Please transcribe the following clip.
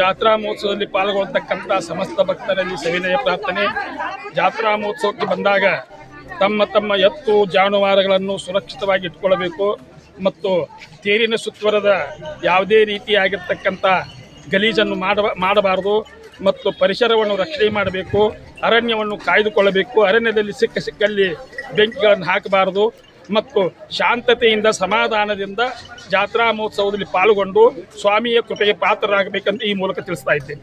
ಜಾತ್ರಾ ಮಹೋತ್ಸವದಲ್ಲಿ ಪಾಲ್ಗೊಳ್ತಕ್ಕಂಥ ಸಮಸ್ತ ಭಕ್ತರಲ್ಲಿ ಸವಿನಯ ಪ್ರಾರ್ಥನೆ. ಜಾತ್ರಾ ಮಹೋತ್ಸವಕ್ಕೆ ಬಂದಾಗ ತಮ್ಮ ತಮ್ಮ ಎತ್ತು, ಜಾನುವಾರುಗಳನ್ನು ಸುರಕ್ಷಿತವಾಗಿ ಇಟ್ಕೊಳ್ಬೇಕು ಮತ್ತು ತೇರಿನ ಸುತ್ತುವರದ ಯಾವುದೇ ರೀತಿಯಾಗಿರ್ತಕ್ಕಂಥ ಗಲೀಜನ್ನು ಮಾಡಬ ಮಾಡಬಾರದು ಮತ್ತು ಪರಿಸರವನ್ನು ರಕ್ಷಣೆ ಮಾಡಬೇಕು, ಅರಣ್ಯವನ್ನು ಕಾಯ್ದುಕೊಳ್ಳಬೇಕು, ಅರಣ್ಯದಲ್ಲಿ ಸಿಕ್ಕ ಸಿಕ್ಕಲ್ಲಿ ಬೆಂಕಿಗಳನ್ನು ಹಾಕಬಾರದು. ಮತ್ತು ಶಾಂತತೆಯಿಂದ ಸಮಾಧಾನದಿಂದ ಜಾತ್ರಾ ಮಹೋತ್ಸವದಲ್ಲಿ ಪಾಲ್ಗೊಂಡು ಸ್ವಾಮಿಯ ಕೃಪೆಗೆ ಪಾತ್ರರಾಗಬೇಕಂತ ಈ ಮೂಲಕ ತಿಳಿಸ್ತಾ ಇದ್ದೇನೆ.